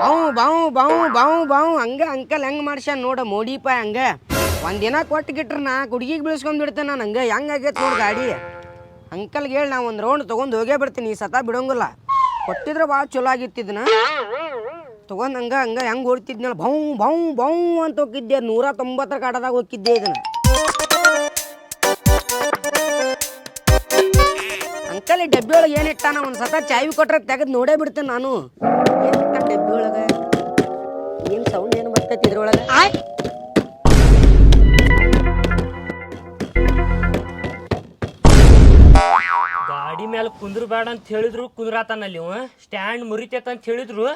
ಬಾವು ಬಾವು ಬಾವು ಬಾವು ಬಾವು. ಹಂಗ ಅಂಕಲ್ ಹೆಂಗ್ ಮಾಡ್ಸ್ಯಾನ ನೋಡ ಮೋಡಿಪ ಹಂಗ. ಒಂದಿನ ಕೊಟ್ಟು ಗಿಟ್ರ ನಾ ಹುಡುಗಿಗೆ ಬಿಳಿಸ್ಕೊಂಡ್ ಬಿಡ್ತೇನೆ ನಾನು ಹಂಗ. ಹೆಂಗ್ ಆಗೈತೆ ನೋಡಿ ಗಾಡಿ. ಅಂಕಲ್ಗೆ ಹೇಳಿ, ನಾ ಒಂದು ರೌಂಡ್ ತೊಗೊಂಡು ಹೋಗೇ ಬಿಡ್ತೀನಿ ಸತ ಬಿಡೋಂಗಿಲ್ಲ. ಕೊಟ್ಟಿದ್ರೆ ಭಾಳ ಚಲೋ ಆಗಿತ್ತಿದ್ನ ತೊಗೊಂಡು ಹಂಗ ಹಂಗ ಹೆಂಗ್ ಓಡ್ತಿದ್ನಲ್ಲ ಭೌ ಭೌ ಭೌ ಅಂತ ಹೋಗಿದ್ದೆ ನೂರ ತೊಂಬತ್ತರ ಕಾಟದಾಗ ಹೋಗಿದ್ದೆ ಇದನ್ನ. ಅಂಕಲ್ ಈ ಡಬ್ಬಿ ಒಳಗೆ ಏನಿಟ್ಟ ನಾ ಒಂದು ಸತ ಚಾವಿ ಕೊಟ್ರೆ ತೆಗೆದು ನೋಡೇ ಬಿಡ್ತೇನೆ ನಾನು ಏನಿಟ್ಟ ಡಬ್ಬಿ ಒಳಗೆ ಏನು ಸೌಂಡ್ ಏನು ಬರ್ತೈತಿ ಇದ್ರೊಳಗೆ? ಗಾಡಿ ಮೇಲೆ ಕುಂದ್ರಬೇಡ ಅಂತ ಹೇಳಿದ್ರು ಕುಂದ್ರಾತಾನಲ್ಲಿ ಇವ. ಸ್ಟ್ಯಾಂಡ್ ಮುರಿತೈತ ಅಂತ ಹೇಳಿದ್ರು.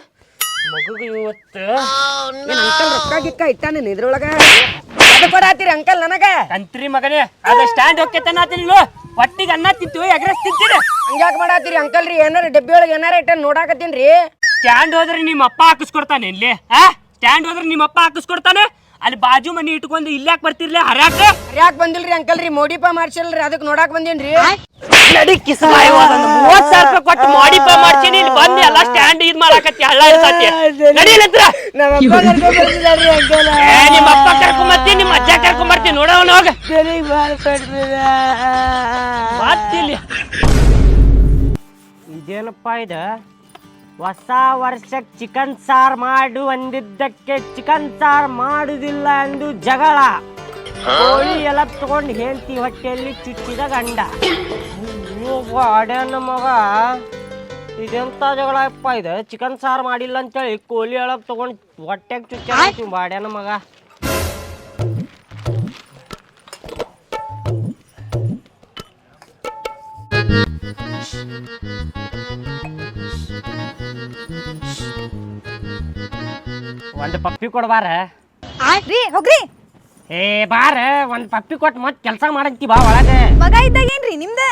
ಮಗುಗೆ ಇವತ್ತು ಏನು ಅಂಕಲ್ ರೊಕ್ಕ ಗಿಕ್ಕ ಇಟ್ಟಾನೇನು ಇದ್ರೊಳಗೆ? ಅದು ಕೊಡಾತೀರಿ ಅಂಕಲ್ ನನಗೆ. ಕಂತ್ರಿ ಮಗನೇ ಅದ ಸ್ಟ್ಯಾಂಡ್ ಹೋಗ್ತೈತನ ಆತಿಲ್ಲ ಒಟ್ಟಿಗೆ ಅನ್ನ ತಿಂತೀವಿ ಎಗ್ರೆಸ್ ತಿಂತೀರಿ. ಹಂಗ್ಯಾಕ್ ಮಾಡಾತೀರಿ ಅಂಕಲ್ ರೀ? ಏನಾರ ಡಬ್ಬಿ ಒಳಗೆ ಏನಾರ ಇಟ್ಟ ನೋಡಾಕತ್ತೀನಿ ರೀ. ಸ್ಟ್ಯಾಂಡ್ ಹೋದ್ರೆ ನಿಮ್ಮ ಅಪ್ಪ ಹಾಕಿಸ್ಕೊಡ್ತಾನೆ ಇಲ್ಲಿ ಆ? ಸ್ಟ್ಯಾಂಡ್ ಹೋದ್ರೆ ನಿಮ್ಮ ಅಪ್ಪ ಹಾಕಿಸ್ಕೊಡ್ತಾನೆ. ಅಲ್ಲಿ ಬಾಜು ಮನಿ ಇಟ್ಕೊಂಡು ಇಲ್ಲಾಕ್ ಬರ್ತಿರ್ಲಿ? ಹರ್ಯಾಕ? ಯಾಕೆ ಬಂದಿಲ್ರಿ ಅಂಕಲ್ ರೀ? ಮೋಡಿಪ ಮಾಡ್ಸಿಲ್ರಿ ಅದಕ್ಕೆ ನೋಡಾಕ್ ಬಂದೇನ್ರಿ. ನಡಿ ಕಿಸ ಮೂವತ್ ಸಾವಿರ ರೂಪಾಯಿ ಕೊಟ್ಟು ಮಾಡಿಫೈ ಮಾಡ್ತೀನಿ ಇಲ್ಲಿ ಬಂದು ಎಲ್ಲ ಸ್ಟ್ಯಾಂಡ್ ಇದ್ ಮಾಡಾಕತ್ತಿ ಹಳ್ಳ ಇರ್ತತಿ ನಡೀಲತ್ರ ಏ ನಿಮ್ಮ ಅಪ್ಪ ಕರ್ಕೊಂಬರ್ತೀನಿ ನಿಮ್ಮ ಅಜ್ಜ ಕರ್ಕೊಂಬರ್ತೀನಿ ನೋಡವನ ಹೋಗ. ಮಾತಿಲ್ಲಿ ಇದೇನಪ್ಪ ಇದು? ಹೊಸ ವರ್ಷಕ್ಕೆ ಚಿಕನ್ ಸಾರ್ ಮಾಡು ಅಂದಿದ್ದಕ್ಕೆ ಚಿಕನ್ ಸಾರ್ ಮಾಡುದಿಲ್ಲ ಎಂದು ಜಗಳ. ಕೋಳಿ ಎಲ್ಲ ತಗೊಂಡು ಹೆಂಡತಿ ಹೊಟ್ಟೆಯಲ್ಲಿ ಚುಚ್ಚಿದ ಗಂಡ. ಅಡ್ಯಾನ ಮಗ. ಇದೆಂತ ಜಗಳ ಅಪ್ಪ ಇದು? ಚಿಕನ್ ಸಾರ್ ಮಾಡಿಲ್ಲ ಅಂತೇಳಿ ಕೋಳಿ ಎಳಕ್ ತಗೊಂಡು ಹೊಟ್ಟೆಗೆ ಚುಚ್ಚ ಬಾಡ್ಯಾನ ಮಗ. ಒಂದು ಪಪ್ಪಿ ಕೊಡ್ಬಾರ ರೀ ಹೋಗ್ರಿ. ಏ ಬಾರ ಒಂದು ಪಪ್ಪಿ ಕೊಟ್ಟು ಮತ್ತೆ ಕೆಲಸ ಮಾಡಂತಿ ಬಾ ಒಳಗೆ. ಮಗ ಇದ್ದಾಗ ಏನ್ರಿ ನಿಮ್ದ?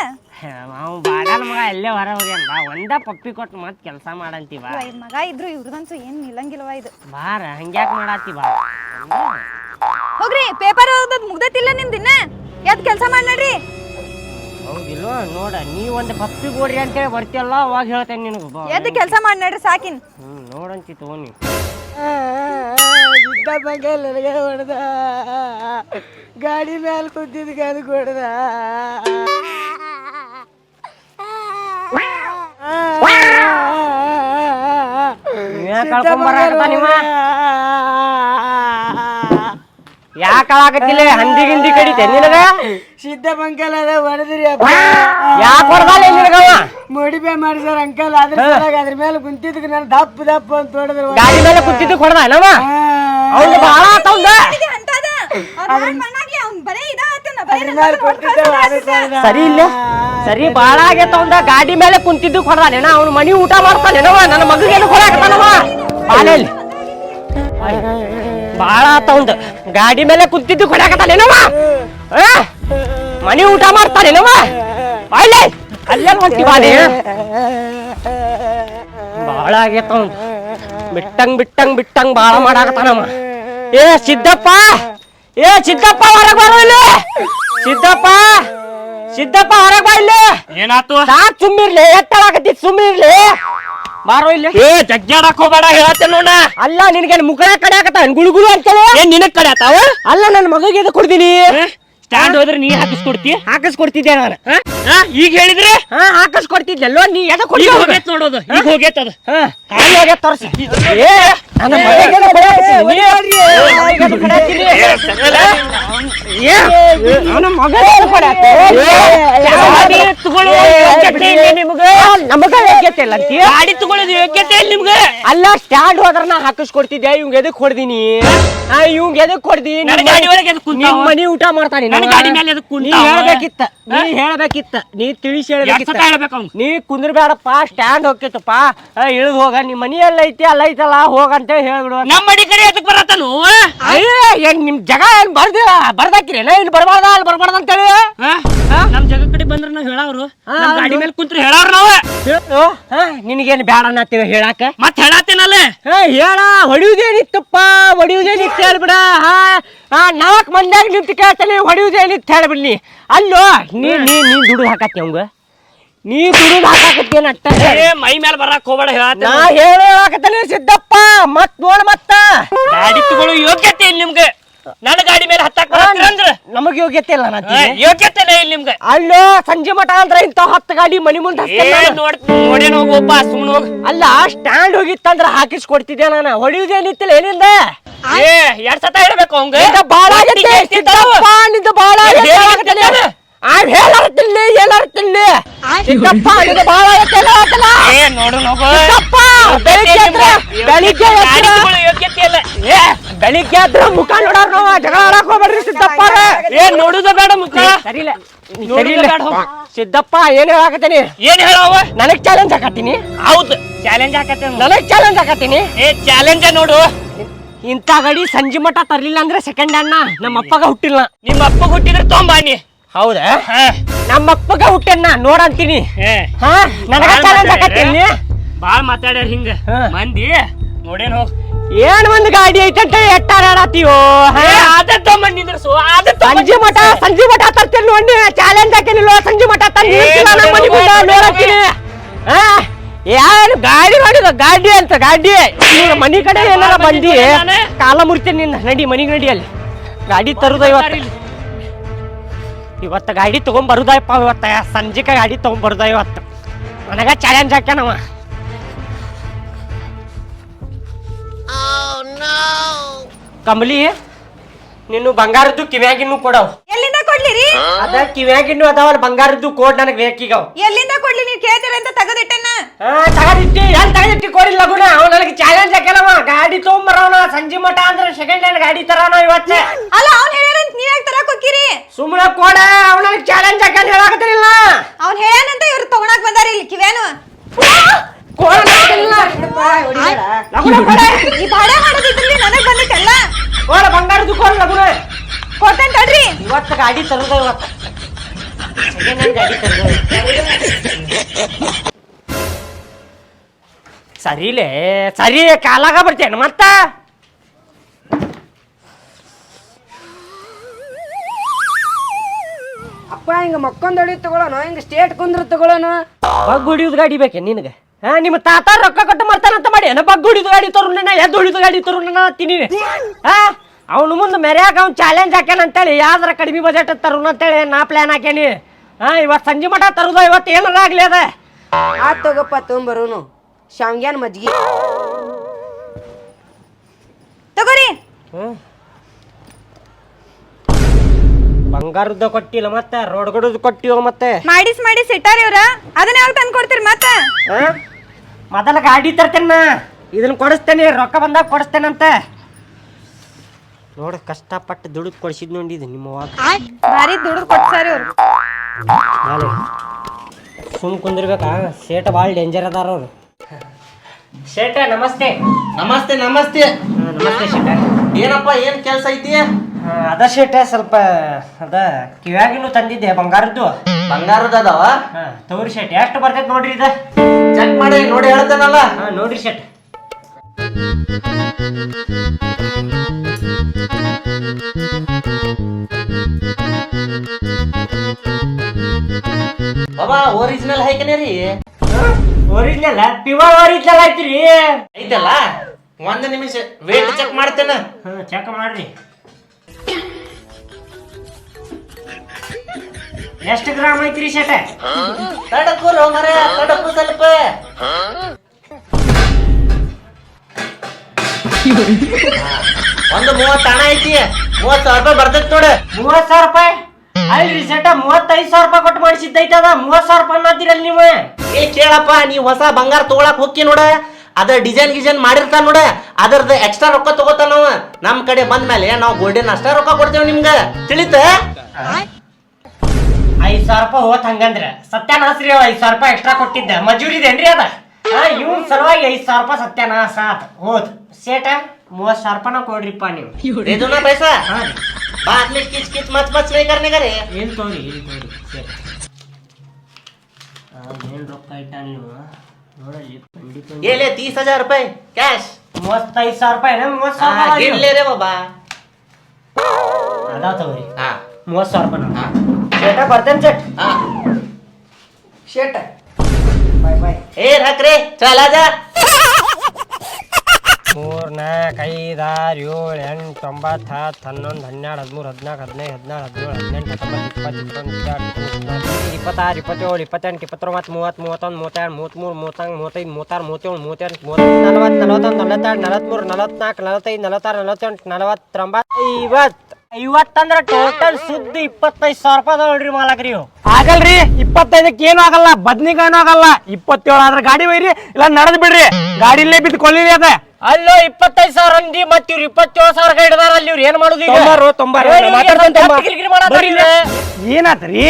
ನಾವು ಬಾಡಾನ ಮಗ ಎಲ್ಲೇ ಹೊರ ಹೋಗ್ಯಾನ ಬಾ. ಒಂದ ಪಪ್ಪಿ ಕೊಟ್ಟು ಮತ್ತೆ ಕೆಲಸ ಮಾಡಂತಿ ಬಾ. ಇವ ಮಗ ಇದ್ರು ಇವ್ರದಂತೂ ಏನ್ ನಿಲ್ಲಂಗಿಲ್ವ ಇದು. ಬಾರ ಹಂಗ್ಯಾಕ್ ಮಾಡಾತಿ ಬಾ. ಹೋಗ್ರಿ ಪೇಪರ್ ಓದೋದ್ ಮುಗ್ದೈತಿಲ್ಲ ನಿಮ್ದಿನ್ನ ಎದ್ ಕೆಲಸ ಮಾಡಿ ನಡ್ರಿ. ಹೌದಿಲ್ವ ನೋಡ ನೀ ಒಂದು ಪಪ್ಪಿ ಕೊಡ್ರಿ ಅಂತೇಳಿ ಬರ್ತಿಯಲ್ಲ ಅವಾಗ ಹೇಳ್ತೇನೆ ನಿನಗೆ ಎದ್ ಕೆಲಸ ಮಾಡಿ ನಡ್ರಿ ಸಾಕಿನ್. ಹ್ಞೂ ನೋಡಂತಿ ತಗೋನಿ ನನಗೆ ಹೊಡೆದ. ಗಾಡಿ ಮೇಲೆ ಕುಂತಿದ್ದ ಅದು ಹೊಡೆದ. ನೀವೇ ಕಳ್ಕೊಂಬರಾಕತ್ತ ನಿಮ್ಮ? ಯಾಕೆ ಅಳಾಕತ್ತಿಲ್ಲ? ಹಂದಿ ಗಿಂದಿ ಕಡಿತೆ ನಿನಗ? ಸಿದ್ಧ ಅಂಕಲ್ ಅದ ಹೊಡೆದ್ರಿ ಯಾಕೆ ಹೊಡೆದಾಲೆ ನಿನಗವ ಮೋಡಿಫೈ ಮಾಡಿದಾರ ಅಂಕಲ್ ಅದ್ರ ಅದ್ರ ಮೇಲೆ ಕುಂತಿದ್ದಕ್ಕೆ ನಾನು ದಪ್ಪ ದಪ್ಪ ಅಂತ ಹೊಡೆದ್ರು. ಗಾಡಿ ಮೇಲೆ ಕುಂತಿದ್ದಕ್ಕೆ ಹೊಡೆದ ನಮ್ಮ ಅವ್ನು ಬಹಳ ಆತವ್ದ ಸರಿ ಇಲ್ಲ. ಸರಿ ಬಾಳ ಆಗೈತ ಅವಂದ ಗಾಡಿ ಮೇಲೆ ಕುಂತಿದ್ದು ಕೊಡ್ತಾನೇನ ಅವ್ನ ಮನಿ ಊಟ ಮಾಡ್ತಾನೇನವ ನನ್ನ ಮಗಗೇನು ಕೊಡಾಕ್ತಾನವ ಬಾಲೆಲ್ಲಿ ಬಾಳ ಆತವಂದ ಗಾಡಿ ಮೇಲೆ ಕುಂತಿದ್ದು ಕೊಡಾಕತ್ತಾನೇನವ? ಮನಿ ಊಟ ಮಾಡ್ತಾನೇನವ ಅಲ್ಲೇ ಅಲ್ಲೇ ಹೊಂಟಿ ಬಹಳ ಬಾಳ ಆಗೈತ ಬಿಟ್ಟಂಗ್ ಬಿಟ್ಟಂಗ್ ಬಿಟ್ಟಂಗ್ ಬಾಳ ಮಾಡಾಕತ್ತಾನಮ್ಮ ಏ ಸಿದ್ದಪ್ಪ ಏ ಸಿದ್ದಪ್ಪ ಹೊರಗ್ ಬರೋ ಇಲ್ಲಿ ಸಿದ್ದಪ್ಪ ಸಿದ್ದಪ್ಪ ಹೊರಗ್ ಬಾ ಇಲ್ಲಿ. ಏನಾತು? ಸಾಕ್ ಸುಮ್ಮಿರ್ಲಿ ಎತ್ತಲಾಗತ್ತಿ ಸುಮ್ಮಿರ್ಲಿ ಬಾರೋ ಇಲ್ಲಿ. ಏ ಜಗ್ಗ್ಯಾಡಕ್ ಹೋಗ್ಬೇಡ ಹೇಳ್ತೇನೆ ನೋಡ. ಅಲ್ಲ ನಿನಗೆ ಮುಗಳ ಕಡೆ ಆಗತ್ತ ಗುಳುಗುಳು ಅಂತೇಳಿ ಏನ್ ನಿನಗ್ ಕಡೆ ಆತಾವ? ಅಲ್ಲ ನನ್ನ ಮಗಗೆ ಎದಕ್ ಕೊಡ್ತೀನಿ? ಸ್ಟ್ಯಾಂಡ್ ಹೋದ್ರೆ ನೀ ಹಾಕಿಸ್ಕೊಡ್ತಿ ಹಾಕಿಸ್ಕೊಡ್ತಿದ್ದೆ ನಾನು. ಹಾ? ಈಗ ಹೇಳಿದ್ರೆ? ಹಾ ಹಾಕಿಸ್ಕೊಡ್ತಿದ್ದೆಲ್ಲೋ ನೀ ಎದ ಕೊಡಿ ಹೋಗೈತ್ ನೋಡೋದು ಈಗ ಹೋಗೈತ್ ಅದು. ಹಾ ತೋರ್ಸಿ. ಏ ನನ್ನ? ನೀ? ಏ? ಗಾಡಿ ತಗೊಳ್ಳೋ ಯೋಗ್ಯತೆ ಇಲ್ಲ ನಿಮ್ಗೆ? ನಮಗ ಯೋಗ್ಯತೆ ಇಲ್ಲ ಅಂತೀಯ? ಗಾಡಿ ತಗೊಳ್ಳೋದು ಯೋಗ್ಯತೆ ಇಲ್ಲ ನಿಮ್ಗೆ ಅಲ್ಲ ಸ್ಟ್ಯಾಂಡ್ ಹೋದ್ರ ನಾ ಹಾಕಿಸ್ಕೊಡ್ತಿದ್ದೆ ಇವ್ಗೆ ಎದಕ್ ಹೊಡ್ದೀನಿ ಆ ಇವ್ಗೆ ಎದಕ್ ಹೊಡ್ದಿ ನನ್ನ ಗಾಡಿ ಒಳಗೆ ಎದಕ್ ಕುಂತಾವ? ನಿಮ್ ಮನಿ ಊಟ ಮಾಡ್ತಾನೆ ನನ್ನ ಗಾಡಿ ಮೇಲೆ ಎದಕ್ ನೀ ಕುಂತಾವ? ಹೇಳ್ಬೇಕಿತ್ತ ನೀ ಹೇಳ್ಬೇಕಿತ್ತ ನೀ ತಿಳಿಸಿ ಎರಡ್ ಹೇಳ್ಬೇಕಿತ್ತ ಸತ ಹೇಳ್ಬೇಕು ಅವ್ನು ನೀ ಕುಂದ್ರಬೇಡಪ್ಪ ಸ್ಟ್ಯಾಂಡ್ ಹೋಗ್ತಿತ್ತಪ್ಪ ಇಳಿದು ಹೋಗ ನಿಮ್ ಮನಿ ಎಲ್ಲ ಐತಿ ಅಲ್ಲ ಐತಲ್ಲ ಹೋಗಂತ ಹೇಳ್ಬಿಡು. ನಮ್ಮ ಮಡಿ ಕಡೆ ಎದಕ್ ಬರತ್ತನು? ಏನ್ ನಿಮ್ ಜಗ ಏನ್ ಬರ್ದಿರ ಬರ್ದಾಕಿರೇನ? ಇಲ್ಲಿ ಬರಬಾರ್ದ ಅಲ್ಲಿ ಅಂತ ಹೇಳಿ ನಮ್ ಜಗ ಕಡೆ ಬಂದ್ರ ನಾವ್ ಹೇಳವ್ರು. ಗಾಡಿ ಮೇಲೆ ಕುಂತ್ರ ಹೇಳವ್ರ ನಾವ. ಬ್ಯಾಡ ನಿನಗೇನು ಬೇಡ ಅನ್ನತ್ತೀವಿ ಹೇಳಾಕ? ಮತ್ ಹೇಳತ್ತೇನಲ್ಲ? ಹೇಳ ಹೊಡಿಯುದೇನಿತ್ತಪ್ಪ ಹೊಡಿಯುದೇನಿತ್ತು ಹೇಳ್ಬಿಡ. ಹಾ ನಾಲ್ಕು ಮಂದ್ಯಾಗ ನಿಂತು ಕೇಳ್ತಾನೆ ಹೊಡಿಯುದೇನಿತ್ತು ಹೇಳ್ಬಿಡ್ಲಿ ಅಲ್ಲೋ ನೀ ನೀ ನೀ ದುಡ್ಡು ಹಾಕತ್ತಿ ಅವಂಗ? ನೀ ದುಡಿದು ಹಾಕಾಕತ್ತೇನ ಅಟ್ಟ ಏ ಮೈ ಮೇಲೆ ಬರಾಕ್ ಹೋಗ್ಬೇಡ ಹೇಳ ನಾ ಹೇಳಿ ಹೇಳಾಕತ್ತೇನೆ ಸಿದ್ದಪ್ಪ. ಮತ್ ನೋಡ್ ಮತ್ತ. ಗಾಡಿ ತಗೊಳ್ಳೋ ಯೋಗ್ಯತೆ ಇಲ್ಲ ನಿಮ್ಗೆ. ನನ್ನ ಗಾಡಿ ಮೇಲೆ ಹತ್ತಾಕ ಅಂದ್ರ. ನಮಗ್ ಯೋಗ್ಯತೆ ಇಲ್ಲ ನಾ ಯೋಗ್ಯತೆ ಇಲ್ಲ ನಿಮ್ಗೆ. ಅಲ್ಲೋ ಸಂಜೆ ಮಠ ಅಂದ್ರ ಇಂತ ಹತ್ತ ಗಾಡಿ ಮನಿ ಮುಂದೆ ನೋಡ್ ನೋಡೇನ್ ಹೋಗೋಪ್ಪ ಸುಮ್ಮನೆ ಹೋಗ್. ಅಲ್ಲ ಸ್ಟ್ಯಾಂಡ್ ಹೋಗಿತ್ತಂದ್ರ ಹಾಕಿಸ್ಕೊಡ್ತಿದ್ದೆ ನಾನು? ಹೊಡಿಯುದೇನಿತ್ತಿಲ್ಲ ಏನಿಂದ? ಏ ಎರಡ್ ಸತ ಹೇಳ್ಬೇಕು ಅವಂಗ. ಬಾಳ ಸಿದ್ದಪ್ಪ ನಿಂದ ಬಾಳ ಆ ಹೇಳಾಕತ್ತಿಲ್ಲ ಹೇಳಾಕತ್ತಿಲ್ಲ ಸಿದ್ದಪ್ಪ ನಿಂದ ಬಾಳ. ಏ ನೋಡು ಹೋಗು ಸಿದ್ದಪ್ಪ ಬೆಳಿಗ್ಗೆ ಎದ್ರ ಬೆಳಿಗ್ಗೆ ಗಾಡಿ ಎದ್ರ ಯೋಗ್ಯತೆ ಇಲ್ಲ. ಏ ಬೆಳಿಗ್ಗೆ ಎದ್ರ ಮುಖ ನೋಡಾರ ನಾವ ಜಗಳ ಆಡಕ್ ಹೋಗ್ಬೇಡ್ರಿ ಸಿದ್ದಪ್ಪ ಏ ನೋಡುದ ಬೇಡ ಮುಖ. ಸರಿಲ್ಲ. ಸಿದ್ದಪ್ಪ ಏನ್ ಹೇಳಾಕತ್ತೀನಿ? ಏನ್ ಹೇಳವ ನನಗ್ ಚಾಲೆಂಜ್ ಹಾಕತ್ತೀನಿ. ಹೌದು. ಚಾಲೆಂಜ್ ಹಾಕತ್ತೆ ನನಗ್ ಚಾಲೆಂಜ್ ಹಾಕತ್ತೀನಿ. ಏ ಚಾಲೆಂಜ್ ನೋಡು. ಇಂಥ ಗಡಿ ಸಂಜೆ ಮಠ ತರ್ಲಿಲ್ಲ ಅಂದ್ರೆ ಸೆಕೆಂಡ್ ಅಣ್ಣ ನಮ್ಮ ಅಪ್ಪಗ ಹುಟ್ಟಿಲ್ಲ. ನಿಮ್ಮ ಅಪ್ಪಗ ಹುಟ್ಟಿದ್ರೆ ತೊಂಬಾನಿ ಹೌದಾ? ಹಾ ನಮ್ಮ ಅಪ್ಪಗ ಹುಟ್ಟೆನ್ನ ನೋಡಂತೀನಿ. ಹಾ? ನನಗ ಚಾಲೆಂಜ್. ಹಾಕತ್ತೀನಿ ಬಾಳ್ ಮಾತಾಡ್ಯಾರ ಹಿಂಗ. ಮಂದಿ ನೋಡೇನ್ ಹೋಗ್. ಏನ್ ಒಂದ್ ಗಾಡಿ ಐತಂತ ಎಟ್ಟಾರಾಡತ್ತೀವೋ ತೊಂಬಂದ್ ನಿಂದ್ರಸು ಅದ ಸಂಜೆ ಮಠ ಸಂಜೆ ಮಠ ತರ್ತೀನಿ ನೋಡಿ ಚಾಲೆಂಜ್ ಹಾಕಿನಿಲ್ವ ಸಂಜೆ ಮಠ ತಂದು ನೋಡತ್ತೀನಿ ಹಾ? ಯಾರು ಗಾಡಿ ನೋಡಿದ ಗಾಡಿ ಅಂತ ಗಾಡಿ. ಇವ್ರ ಮನಿ ಕಡೆ ಏನಾರ ಬಂದಿ ಕಾಲ ಮುರಿತೀನಿ ನಿನ್ನ ನಡಿ ಮನೆಗೆ ನಡಿ ಅಲ್ಲಿ. ಗಾಡಿ ತರುದ ಇವತ್ತು. ಇವತ್ತು ಗಾಡಿ ತೊಗೊಂಬರುದಪ್ಪ ಬರುದಪ್ಪ ಇವತ್ತ ಸಂಜೆಕ ಗಾಡಿ ತೊಗೊಂಬರುದ ಬರುದ ಇವತ್ತು. ನನಗ ಚಾಲೆಂಜ್ ಹಾಕ್ಯಾನವ ಕಮಲಿ ನೀನು ಬಂಗಾರದ್ದು ಕಿವ್ಯಾಗಿನ್ನು ಕೊಡವ್. ಎಲ್ಲಿಂದ ಕೊಡ್ಲಿರಿ? ಅದ ಕಿವ್ಯಾಗಿನ್ನು ಅದಾವಲ್ಲ ಬಂಗಾರದ್ದು ಕೋಡ್ ನನಗೆ ಬೇಕೀಗ ಎಲ್ಲಿಂದ ಕೊಡ್ಲಿ? ನೀವು ಕೇಳ್ತೀರ ಅಂತ ತೆಗೆದಿಟ್ಟೆನ? ಹಾ ತಗದಿಟ್ಟಿ ಎಲ್ಲಿ ತಗದಿಟ್ಟಿ ಕೊಡಿ ಲಗುನ? ಅವ ನನಗೆ ಚಾಲೆಂಜ್ ಹಾಕ್ಯಾನವ ಗಾಡಿ ತೊಗೊಂಬರವನ ಸಂಜೆ ಮಠ ಅಂದ್ರೆ ಸೆಕೆಂಡ್ ಹ್ಯಾಂಡ್ ಗಾಡಿ ತರವನ ಇವತ್ತೆ. ಅಲ್ಲ ಅವ್ನ್ ಹೇಳ್ಯಾರಂತ ನೀವ್ ಯಾಕೆ ತರಕ್ ಹೋಗಿರಿ ಸುಮ್ಮನೆ ಕೊಡ ಅವನ ಚಾಲೆಂಜ್ ಹಾಕ್ಯಾನ ಹೇಳಾಕತ್ತಿರಲಿಲ್ಲ ಅವ್ನ್ ಹೇಳ್ಯಾನಂತ ಇವ್ರು ತಗೊಳಕ್ ಬಂದಾರ ಇಲ್ಲಿ ಕಿವೇನು ಈ ಭಾಡೆ ಮಾಡೋದಿದ್ರಲ್ಲಿ ನನಗ್ ಬಂದಿತ್ತಲ್ಲ? ಕೋಡ ಬಂಗಾರದ್ದು ಕೋಡ ಲಗುನ. ಕೊಡ್ತೇನೆ ತಡ್ರಿ. ಇವತ್ತು ಗಾಡಿ ತರುದ ಇವತ್ತು. ಸೆಕೆಂಡ್ ಗಾಡಿ ತರುದ ಸರಿಲೇ ಸರಿ ಕಾಲಾಗ ಬರ್ತೇನೆ ಮತ್ತ? ಅಪ್ಪ ಹಿಂಗ ಮಕ್ಕೊಂದ್ ಹೊಡಿ ತಗೊಳ್ಳೋಣ ಹಿಂಗ ಸ್ಟೇಟ್ ಕುಂದ್ರ ತಗೊಳ್ಳೋಣ ಬಗ್ ಹೊಡಿಯೋದು ಗಾಡಿ ಬೇಕೆ ನಿನಗೆ? ಹಾ ನಿಮ್ಮ ತಾತ ರೊಕ್ಕ ಕೊಟ್ಟು ಮಾಡ್ತಾನಂತ ಮಾಡಿ. ಏನ ಬಗ್ ಹೊಡಿಯೋದು ಗಾಡಿ ತರುಣ ಎದ್ದು ಹೊಡಿಯೋದು ಗಾಡಿ ತರುಣ ತಿನ್ನಿ ಹಾ ಅವನು ಮುಂದೆ ಮೆರ್ಯಾಗ ಅವ್ನು ಚಾಲೆಂಜ್ ಹಾಕ್ಯಾನ ಅಂತೇಳಿ ಯಾವ್ದಾರ ಕಡಿಮೆ ಬಜೆಟ್ ತರುಣ ಅಂತೇಳಿ ನಾ ಪ್ಲಾನ್ ಹಾಕ್ಯಾನಿ. ಹಾ ಇವತ್ತು ಸಂಜೆ ಮಠ ತರುದ ಇವತ್ತು ಏನಾರ ಆಗ್ಲಿ ಅದ. ಆತ್ ತಗೋಪ್ಪ ತೊಗೊಂಬರೋನು. ಶಾವ್ಗ್ಯಾನ್ ಮಜ್ಗಿ. ತಗೋರಿ. ಬಂಗಾರದ್ದು ಕೊಟ್ಟಿಲ್ಲ ಮತ್ತೆ ರೋಡ್ಗಡದು ಕೊಟ್ಟಿವ ಮತ್ತೆ? ಮಾಡಿಸ್ ಮಾಡಿಸ್ ಇಟ್ಟಾರ ಇವ್ರ. ಅದನ್ನ ಯಾವಾಗ ತಂದು ಕೊಡ್ತೀರಿ ಮತ್ತೆ? ಮೊದಲ ಗಾಡಿ ತರ್ತೇನ ಇದನ್ನ ಕೊಡಿಸ್ತೇನೆ ರೊಕ್ಕ ಬಂದಾಗ ಕೊಡಿಸ್ತೇನಂತೆ. ನೋಡ ಕಷ್ಟಪಟ್ಟು ದುಡ್ದು ಕೊಡಿಸಿದ್ ಇದು ನಿಮ್ಮ ಅವ್ವ. ಭಾರಿ ದುಡ್ಡು ಕೊಡ್ತಾರ ಇವ್ರು. ನಾಳೆ ಸುಮ್ ಕುಂದಿರ್ಬೇಕಾ? ಸೇಟ ಭಾಳ ಡೇಂಜರ್ ಅದಾರ ಅವ್ರು. ಶೇಟ ನಮಸ್ತೆ. ನಮಸ್ತೆ ನಮಸ್ತೆ. ಹಾ, ನಮಸ್ತೆ ಶೇಟ. ಏನಪ್ಪ ಏನ್ ಕೆಲ್ಸ ಐತಿ? ಅದ ಶೇಟ ಸ್ವಲ್ಪ ಅದ ಕಿವ್ಯಾಗಿನೂ ತಂದಿದ್ದೆ ಬಂಗಾರದ್ದು. ಬಂಗಾರದ ಅದಾವ? ಹಾ ತಗೋರಿ ಶೇಟ್ ಎಷ್ಟು ಬರ್ತೈತೆ ನೋಡ್ರಿ ಇದ? ಚೆಕ್ ಮಾಡಿ ನೋಡಿ ಹೇಳ್ತಾನಲ್ಲ? ಹಾ ನೋಡ್ರಿ ಶೆಟ್ ಬಾಬಾ ಒರಿಜಿನಲ್ ಹೈಕನೇ ರೀ. ಒರಿಜಿನಲ್ ಪ್ಯೂರ್ ಒರಿಜಿನಲ್ ಐತ್ರಿ. ಐತಲ್ಲ? ಒಂದ್ ನಿಮಿಷ ವೇಟ್ ಚೆಕ್ ಮಾಡ್ತೇನೆ. ಹಾ ಚೆಕ್ ಮಾಡ್ರಿ. ಎಷ್ಟು ಗ್ರಾಮ್ ಐತ್ರಿ ಶೇಟ? ತಡಕು ರೋಮರ ತಡಕು ಸ್ವಲ್ಪ. ಒಂದು ಮೂವತ್ತು ಹಣ ಐತಿ ಮೂವತ್ತು ಸಾವಿರ ರೂಪಾಯಿ ಬರ್ತೈತಿ ನೋಡ. ಮೂವತ್ತು ಸಾವಿರ ರೂಪಾಯಿ? ಅಲ್ರಿ ಶೇಟ ಮೂವತ್ತೈದು ಸಾವಿರ ರೂಪಾಯಿ ಕೊಟ್ಟು ಮಾಡಿಸಿದ್ದೈತ ಮೂವತ್ತು ಸಾವಿರ ರೂಪಾಯಿ ಅನ್ನತ್ತೀರಲ್ಲ ನೀವು? ಏ ಕೇಳಪ್ಪ ನೀ ಹೊಸ ಬಂಗಾರ ತಗೊಳಕ್ ಹೋಗಿ ನೋಡ. ಅದ ಡಿಸೈನ್ ಗಿಸೈನ್ ಮಾಡಿರ್ತಾನ ನೋಡ. ಅದರದ ಎಕ್ಸ್ಟ್ರಾ ರೊಕ್ಕ ತಗೋತಾನ ನಾವ ನಮ್ ಕಡೆ ಬಂದ್ಮೇಲೆ ನಾವು ಗೋಲ್ಡನ್ ಅಷ್ಟ ರೊಕ್ಕ ಕೊಡ್ತೇವೆ ನಿಮ್ಗೆ. ತಿಳಿತ? ಐದ್ ಸಾವಿರ ರೂಪಾಯಿ ಹೋತ್ ಹಂಗಂದ್ರ ಸತ್ಯಾನಾಸ್ರಿ ಐದ್ ಸಾವಿರ ರೂಪಾಯಿ ಎಕ್ಸ್ಟ್ರಾ ಕೊಟ್ಟಿದ್ದ ಮಜೂರಿ ಇದೇನ್ರಿ ಅದ ಹಾ ಇವ್ನ ಸಲುವಾಗಿ ಐದ್ ಸಾವಿರ ರೂಪಾಯಿ ಸತ್ಯಾನಾಶ ಆತ್ ಹೋತ್ ಸೇಟ ಮೂವತ್ ಸಾವಿರ ರೂಪಾಯಿನ ಕೊಡ್ರಿಪ್ಪ ನೀವು दे दो ना पैसा ಹಾ बाद में किच किच मच मच नहीं करने का रे ಏನ್ ತೋರಿ ಏನ್ ತೋರಿ ಸೇಟ ಏನ್ ರೊಕ್ಕ ಇಟ್ಟಾನ ನೀವು ನೋಡಲ್ಲಿ ಖಂಡಿತ ये ले तीस हजार रुपए कैश ಮೂವತ್ತೈದು ಸಾವಿರ ರೂಪಾಯಿ ಮೂವತ್ ಸಾವಿರ हाँ, ರೂಪಾಯಿ गिन ले रे बाबा ಅದಾವ ತಗೋರಿ हाँ ಮೂವತ್ ಸಾವಿರ ರೂಪಾಯಿ हाँ ಸೇಟ ಬರ್ತೇನೆ ಸೇಟ್ हाँ ಶೇಟ್ ಬಾಯ್ ಬಾಯ್ ಏ ಹಾಕ್ರಿ ಚಲ ಜಾ ಮೂರ್ ನಾಲ್ಕು ಐದು ಆರು ಏಳು ಎಂಟು ಒಂಬತ್ತು ಹತ್ತು ಹನ್ನೊಂದು ಹನ್ನೆರಡು ಹದಿಮೂರು ಹದಿನಾಲ್ಕು ಹದಿನೈದು ಹದಿನಾರು ಹದಿನೇಳು ಹದಿನೆಂಟು ಹತ್ತೊಂಬತ್ತು ಇಪ್ಪತ್ತು ಇಪ್ಪತ್ತೊಂದು ಇಪ್ಪತ್ತೆರಡು ಇಪ್ಪತ್ತಾರು ಇಪ್ಪತ್ತೇಳು ಇಪ್ಪತ್ತೆಂಟು ಇಪ್ಪತ್ತೊಂಬತ್ತು ಮೂವತ್ತು ಮೂವತ್ತೊಂದು ಮೂವತ್ತೆರಡು ಮೂವತ್ತ್ಮೂರು ಮೂವತ್ತ್ನಾಲ್ಕು ಮೂವತ್ತೈದು ಮೂವತ್ತಾರು ಮೂವತ್ತೇಳು ಮೂವತ್ತೆಂಟು ಮೂವತ್ತು ನಲವತ್ತು ನಲವತ್ತೊಂದು ನಲವತ್ತೆರಡು ನಲವತ್ತ್ಮೂರು ನಲವತ್ನಾಲ್ಕು ನಲವತ್ತೈದು ನಲವತ್ತಾರು ನಲವತ್ತೆಂಟು ನಲವತ್ತೊಂಬತ್ತು ಐವತ್ತು ಐವತ್ತಂದ್ರ ಟೋಟಲ್ ಸುದ್ದಿ ಇಪ್ಪತ್ತೈದು ಸಾವಿರ ರೂಪಾಯಿ ನೋಡ್ರಿ ಮಾಲಕ್ರಿ ಇವು. ಆಗಲ್ರಿ ಇಪ್ಪತ್ತೈದಕ್ಕೆ ಏನು ಆಗಲ್ಲ ಬದ್ನಿಕಾಯಿನೂ ಆಗಲ್ಲ. ಇಪ್ಪತ್ತೇಳು ಆದ್ರೆ ಗಾಡಿ ಒಯ್ರಿ ಇಲ್ಲ ನಡೆದ್ ಬಿಡ್ರಿ. ಗಾಡಿ ಇಲ್ಲೇ ಬಿದ್ದು ಕೊಳ್ಳಿರಿ ಅದ. ಅಲ್ಲೋ ಇಪ್ಪತ್ತೈದು ಸಾವಿರ ಅಂದಿ ಮತ್ ಇವ್ರು ಇಪ್ಪತ್ತೇಳು ಸಾವಿರ ಹಿಡಿದಾರ ಅಲ್ಲಿ ಇವ್ರು ಏನ್ ಮಾಡುದು ಈಗ? ತೊಂಬಾರು, ತೊಂಬಾರು. ಏ, ಇವ್ರಿಗೆ ಮಾತಾಡ್ತಾನೆ ತೊಂಬಾ. ಹತ್ತು ಕಿರಿಕಿರಿ ಮಾಡತ್ತಾರ ಇಲ್ಲಿ. ಏನಾತ್ರಿ?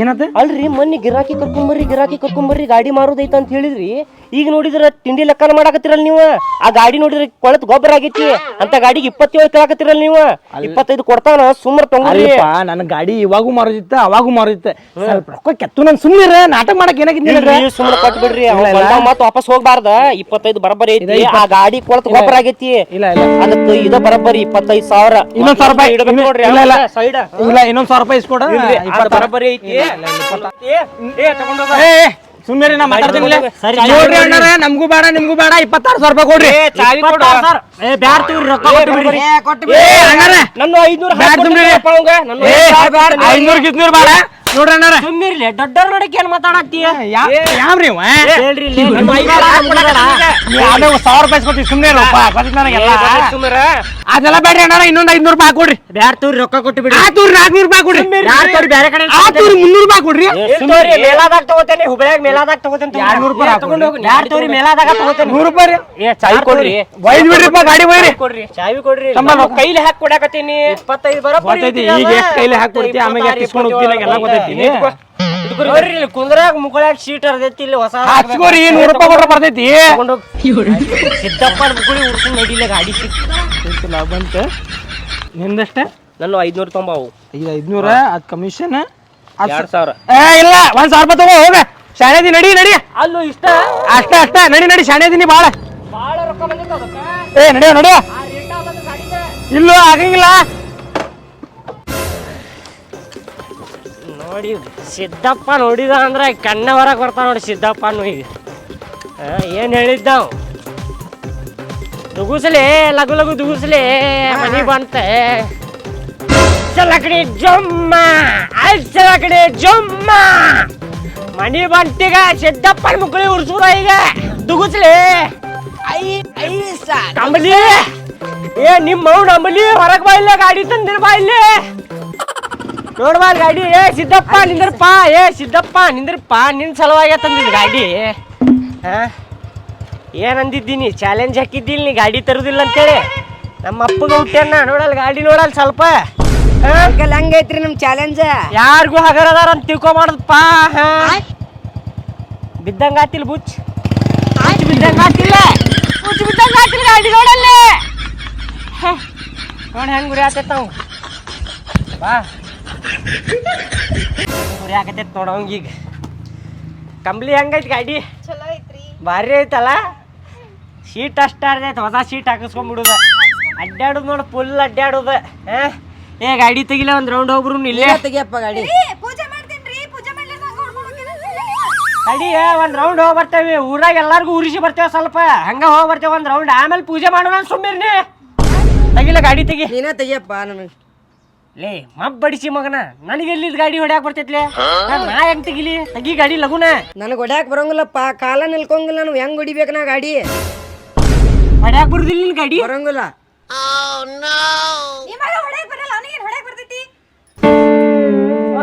ಏನಾತ ಅಲ್ರಿ ಮೊನ್ನೆ ಗಿರಾಕಿ ಕರ್ಕೊಂಬರ್ರಿ ಗಿರಾಕಿ ಕರ್ಕೊಂಬರ್ರಿ ಗಾಡಿ ಮಾರುದೈತ ಅಂತ ಹೇಳಿದ್ರಿ. ಈಗ ನೋಡಿದ್ರ ತಿಂಡಿ ಲೆಕ್ಕನ ಮಾಡಾಕತ್ತಿರಲ್ಲ ನೀವು? ಆ ಗಾಡಿ ನೋಡಿದ್ರೆ ಕೊಳತ್ ಗೊಬ್ಬರ ಆಗೈತಿ. ಅಂತ ಗಾಡಿಗೆ ಇಪ್ಪತ್ತೇಳು ಕೇಳಾಕತ್ತಿರಲ್ಲ ನೀವು? ಇಪ್ಪತ್ತೈದು ಕೊಡ್ತಾನ ಸುಮ್ಮನೆ ತಗೊಂಡ್ರಿ. ಅಲ್ಲಪ್ಪ ನನ್ನ ಗಾಡಿ ಇವಾಗೂ ಮಾರೋದಿತ್ತ ಅವಾಗೂ ಮಾರೋದಿತ್ತ. ಸ್ವಲ್ಪ ರೊಕ್ಕ ಕೆತ್ತು ನನ್ ಸುಮ್ಮನೆ ನಾಟಕ ಮಾಡಕ್ ಏನಾಗಿದ್ದೀನಿ ಸುಮ್ಮನೆ ಕೊಟ್ಟು ಬಿಡ್ರಿ ಮತ್ತೆ ವಾಪಸ್ ಹೋಗ್ಬಾರ್ದ. ಇಪ್ಪತ್ತೈದು ಬರಬ್ಬರಿ ಐತಿ ಆ ಗಾಡಿ ಕೊಳತ್ ಗೊಬ್ಬರ ಆಗೈತಿ. ಇಲ್ಲ, ಇಲ್ಲ. ಅದಕ್ಕೆ ಇದ ಬರಬರಿ ಇಪ್ಪತ್ತೈದು ಸಾವಿರ. ಇನ್ನೊಂದ್ ಸಾವಿರ ರೂಪಾಯಿ ಇಡಬೇಕು ನೋಡ್ರಿ ಇಲ್ಲ, ಇಲ್ಲ. ಸೈಡ್ ಇಲ್ಲ ಇನ್ನೊಂದ್ ಸಾವಿರ ರೂಪಾಯಿ ಇಸ್ಕೊಡ. ಬರಬರಿ ಐತಿ. ಏ, ಏ, ತಗೊಂಡೋಗ. ಸುಮ್ಮನೆ ನಾ ಮಾತಾಡ್ತೀನಿ ಸರಿ, ನೋಡ್ರಿ ಅಣ್ಣಾರ ನಮ್ಗೂ ಬೇಡ ನಿಮ್ಗೂ ಬೇಡ ಇಪ್ಪತ್ತಾರು ಸಾವಿರ ರೂಪಾಯಿ ಕೊಡ್ರಿ. ಚಾವಿ ಕೊಡು. ಏ, ಬ್ಯಾಡ್ ತಗೋರಿ, ರೊಕ್ಕ. ಏ ಏ ಅಣ್ಣಾರ ನನ್ನ ಬ್ಯಾಡ್ ಬೇಡ. ನೋಡ್ರಿ ಅಣ್ಣಾರ. ಸುಮ್ಮಿರ್ಲಿ ದೊಡ್ಡವ್ರ ನೋಡಕ್ಕೆ ಏನ್ ಮಾತಾಡತ್ತೀಯ ಯಾವ್ರಿ ಇವ? ಹೇಳ್ರಿ ಇಲ್ಲಿ, ನಿಮ್ಮ ಐದು ಬೇಡ, ನಮ್ದು ಬೇಡ. ನೀ ಸಾವಿರ ರೂಪಾಯಿ ಇಸ್ಕೊತೀವಿ ಸುಮ್ಮನೆ ಇರಪ್ಪ ಗೊತ್ತಿಲ್ಲ ನನಗೆಲ್ಲ ಏ, ಸುಮ್ಮಿರ. ಅದೆಲ್ಲ ಬೇಡ್ರಿ ಅಣ್ಣಾರ ಇನ್ನೊಂದ್ ಐದ್ನೂರು ರೂಪಾಯಿ ಬ್ಯಾಡ್ ತಗೋರಿ, ರೊಕ್ಕ ಕೊಟ್ಟು ಆ ನಾಲ್ಕನೂರು ರೂಪಾಯಿ ಕೊಡ್ರಿ. ಆತೂರಿ ಮುನ್ನೂರು ರೂಪಾಯಿ ಕೊಡ್ರಿ ಮೇಲಾದಾಗ ತಗೋತೇನೆ ಹುಬ್ಳ್ಯಾಗ ಮೇಲಾದಾಗ ತಗೋತೇನೆ. ಎರಡ್ನೂರು ರೂಪಾಯಿ ತಗೊಂಡ್ ಹೋಗಿ. ಮೇಲಾದಾಗ ತಗೋತೇನೆ. ನೂರು ರೂಪಾಯಿ ರೀ. ಏ ಚಾವಿ ಕೊಡ್ರಿ. ಒಯ್ದು ಬಿಡ್ರಿಪ್ಪ ಗಾಡಿ ಒಯ್ರಿ. ಕೊಡ್ರಿ. ಚಾವಿ ಕೊಡ್ರಿ. ತಮ್ಮ ಕೈಲಿ ಹಾಕಿ ಕೊಡಾಕತ್ತೀನಿ. ಇಪ್ಪತ್ತೈದು ಬರ ಈಗ ಎಷ್ಟು ಕೈಲಿ ಹಾಕ್ ಕೊಡ್ತಿ, ಆಮೇಲೆ ಎಷ್ಟ್ ಇಸ್ಕೊಂಡ್ ಹೋಗ್ತಿ, ನಂಗೆಲ್ಲ ಗೊತ್ತೈತಿ. ನೋಡ್ರಿ ಇಲ್ಲಿ ಕುಂದ್ರಾಗ ಮುಗುಳ್ಯಾಗ ಸೀಟ್ ಹರ್ದೈತಿ ಇಲ್ಲಿ ಹೊಸ ಹಚ್ಕೋರಿ ನೂರು ರೂಪಾಯಿ ಕೊಟ್ರೆ ಬರ್ತೈತಿ. ತಗೊಂಡೋಗ್. ಸಿದ್ದಪ್ಪ ಮುಗುಳಿ ಉರ್ಸ್ಕೊಂಡ್ ನಡಿಲ್ಲ ಗಾಡಿ ಸಿಕ್ತು ಬಂತ. ನಿಂದಷ್ಟೇ? ನನ್ನ ಐದ್ನೂರು ತೊಂಬಾವು. ಈಗ ಐದ್ನೂರ ಅದ್ ಕಮಿಷನ್ ಎರಡ್ ಸಾವಿರ. ಏ ಇಲ್ಲ ಒಂದ್ ಸಾವಿರ ರೂಪಾಯಿ ತಗೋ ಹೋಗ. ಶಾಣೆದಿ ನಡಿ ನಡಿ. ಅಲ್ಲೂ ಇಷ್ಟ? ಅಷ್ಟ ಅಷ್ಟ. ನಡಿ ನಡಿ ಶಾಣೆದಿನಿ ಬಾಳ. ಬಾಳ ರೊಕ್ಕ ಬಂದಿತ್ತು ಅದಕ್ಕೆ. ಏ ನಡಿಯೋ ನಡಿಯೋ ಇಲ್ಲೂ ಆಗಂಗಿಲ್ಲ. ನೋಡಿ ಸಿದ್ದಪ್ಪ ನೋಡಿದ ಅಂದ್ರೆ ಕಣ್ಣ ಹೊರಗೆ ಬರ್ತಾವ ನೋಡಿ ಸಿದ್ದಪ್ಪ ಈಗ. ಏನ್ ಹೇಳಿದ್ದ ದುಗುಸ್ಲೆ ಲಘು ಲಗು ದುಗುಸಲೇ ಮನಿ ಬಂತೆ. ಚಲಕಡಿ ಜೊಮ್ಮ ಚಲಕಡಿ ಜೊಮ್ಮ. ಮನಿ ಬಂಟಿಗ ಸಿದ್ದಪ್ಪನ ಮುಕ್ಕಳಿ ಉರ್ಸೂರ ಈಗ? ದುಗುಸ್ಲಿ. ಐ ಐ ಕಂಬಲಿ ಏ ನಿಮ್ಮ ಅವ್ ಅಂಬಲಿ ಹೊರಗ್ ಬಾ ಇಲ್ಲ ಗಾಡಿ ತಂದಿರ ಬಾ ಇಲ್ಲಿ. ನೋಡ್ಬಾ ಗಾಡಿ. ಏ ಸಿದ್ದಪ್ಪ ನಿಂದ್ರಪ್ಪ. ಏ ಸಿದ್ದಪ್ಪ ನಿಂದ್ರಪ್ಪ. ನಿನ್ ಸಲುವಾಗಿ ತಂದಿದ್ ಗಾಡಿ. ಹಾ? ಏನಂದಿದ್ದೀನಿ? ಚಾಲೆಂಜ್ ಹಾಕಿದ್ದೀನಿ ಗಾಡಿ ತರುದಿಲ್ಲ ಅಂತೇಳಿ. ನಮ್ಮ ಅಪ್ಪಗ ಹುಟ್ಟೇನ ನೋಡಲ್ ಗಾಡಿ ನೋಡಲ್ ಸ್ವಲ್ಪ? ಅಂಕಲ್ ಹೆಂಗೈತ್ರಿ ನಮ್ ಚಾಲೆಂಜ್ ಯಾರಿಗೂ ಹಗರದಾರ ಅಂತ ತಿಳ್ಕೊ ಮಾಡದಪ್ಪ ಹಾ ಬಿದ್ದಂಗ ಆತಿಲ್ ಬುಚ್ ಬುಚ್ ಬಿದ್ದಂಗ ಆತಿಲ್ಲ? ಬುಚ್ ಬಿದ್ದಂಗ ಆತಿಲ್ಲ ಗಾಡಿ ನೋಡಲ್ಲೇ ನೋಡಿ ಹೆಂಗ್ ಗುರಿ ಆತೈತ್ ನಾವು ಬಾ. ಗುರಿ ಆಗತೈತ್ ನೋಡವಂಗ ಈಗ ಕಂಬ್ಲಿ ಹೆಂಗೈತಿ ಗಾಡಿ? ಚಲೋ ಐತ್ರಿ. ಭಾರಿ ಐತಲ್ಲ? ಸೀಟ್ ಅಷ್ಟ ಐತೆ ಹೊಸ ಸೀಟ್ ಹಾಕಿಸ್ಕೊಂಡ್ಬಿಡುದ ಅಡ್ಡಾಡುದು ನೋಡಿ ಫುಲ್ ಅಡ್ಡಾಡುದ ಹಾ? ಏ ಗಾಡಿ ತೆಗಿಲ ಒಂದ್ ರೌಂಡ್ ಹೋಗ್ರು ಇಲ್ಲೇ. ತೆಗಿಯಪ್ಪ ಗಾಡಿ. ಅಡಿ ಒಂದ್ ರೌಂಡ್ ಹೋಗಿ ಬರ್ತೇವೆ. ಊರಾಗ ಎಲ್ಲಾರ್ಗು ಉರಿಸಿ ಬರ್ತೇವೆ ಸ್ವಲ್ಪ. ಹಂಗ ಹೋಗಿ ಬರ್ತೇವೆ ಒಂದ್ ರೌಂಡ್ ಆಮೇಲೆ ಪೂಜೆ ಮಾಡೋಣ ಸುಮ್ಮಿರ್ನಿ ತೆಗಿಲ ಗಾಡಿ ತೆಗಿ. ನೀನ ತೆಗಿಯಪ್ಪ ನನಗೆ. ಲೇ ಮಬ್ ಬಡಿಸಿ ಮಗನ. ನನಗೆ ಎಲ್ಲಿದ್ ಗಾಡಿ ಹೊಡ್ಯಾಕ್ ಬರ್ತೈತ್ಲೆ? ನಾ ಹೆಂಗ್ ತೆಗಿಲಿ? ತಗಿ ಗಾಡಿ ಲಗುನ. ನನಗೆ ಹೊಡ್ಯಾಕ್ ಬರಂಗಿಲ್ಲಪ್ಪ. ಕಾಲ ನಿಲ್ಕೊಂಗಿಲ್ಲ ನಾನು ಹೆಂಗ್ ಹೊಡಿಬೇಕು ನಾ ಗಾಡಿ? ಹೊಡ್ಯಾಕ್ ಬರುದಿಲ್ಲ ನಿನ್ ಗಾಡಿ? ಬರಂಗಿಲ್ಲ.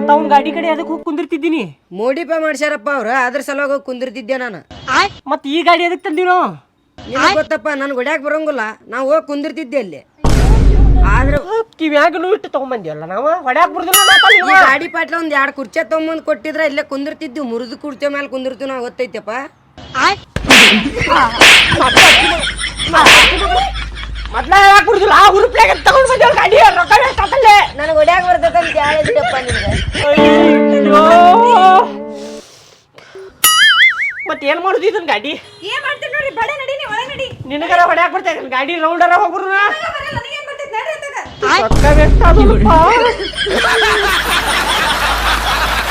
ಮತ್ತ ಅವ್ನ ಗಾಡಿ ಕಡೆ ಅದಕ್ಕೆ ಹೋಗಿ ಕುಂದಿರ್ತಿದ್ದೀನಿ ಮೋಡಿಫೈ ಮಾಡ್ಸ್ಯಾರಪ್ಪ ಅವ್ರು ಅದ್ರ ಸಲುವಾಗಿ ಹೋಗಿ ಕುಂದಿರ್ತಿದ್ದೆ ನಾನು ಮತ್ತೆ ಈ ಗಾಡಿ ಅದಕ್ಕೆ ತಂದಿರೋ ನಿನಗೆ ಗೊತ್ತಪ್ಪ ನನ್ಗೆ ಹೊಡ್ಯಾಕ್ ಬರಂಗಿಲ್ಲ ನಾವು ಹೋಗಿ ಕುಂದಿರ್ತಿದ್ದೆ ಅಲ್ಲಿ ಆದ್ರೆ ಕಿವ್ಯಾಗನು ಇಟ್ಟು ತಗೊಂಬಂದಿವಲ್ಲ ನಾವು ಹೊಡ್ಯಾಕ್ ಬರುದಿಲ್ಲ ಈ ಗಾಡಿ ಪಾಟ್ಲ ಒಂದ್ ಎರಡು ಕುರ್ಚೆ ತಗೊಂಬಂದು ಕೊಟ್ಟಿದ್ರ ಇಲ್ಲೇ ಕುಂದಿರ್ತಿದ್ವಿ ಮುರಿದು ಕುರ್ಚೆ ಮೇಲೆ ಕುಂದಿರ್ತೀವಿ ನಾವು ಗೊತ್ತೈತಪ್ಪ ಮೊದ್ಲ ಹೇಳಕ್ ಬರುದಿಲ್ಲ ಆ ಹುರುಪ್ಲಾಗ ತಗೊಂಡ್ ಬಂದೇವ್ ಗಾಡಿ ರೊಕ್ಕ ಬೇಕಾತಲ್ಲೇ ನನಗೆ ಒಡ್ಯಾಗ ಬರ್ತೈತೆ ಅಂತ ಹೇಳಿದ್ರಪ್ಪ ನಿಮ್ಗೆ. ಅಯ್ಯೋ. ಮತ್ ಏನ್ ಮಾಡುದು ಇದನ್ ಗಾಡಿ? ಏನ್ ಮಾಡ್ತೀನಿ ನೋಡಿ ಬಡ ನಡಿ ನೀ ಒಳಗ್ ನಡಿ. ನಿನಗರ ಹೊಡ್ಯಾಕ್ ಬರ್ತೈತೆ ಗಾಡಿ? ರೌಂಡರ ಹೋಗ್ರು ಬರಲ್ಲ ನನಗೇನ್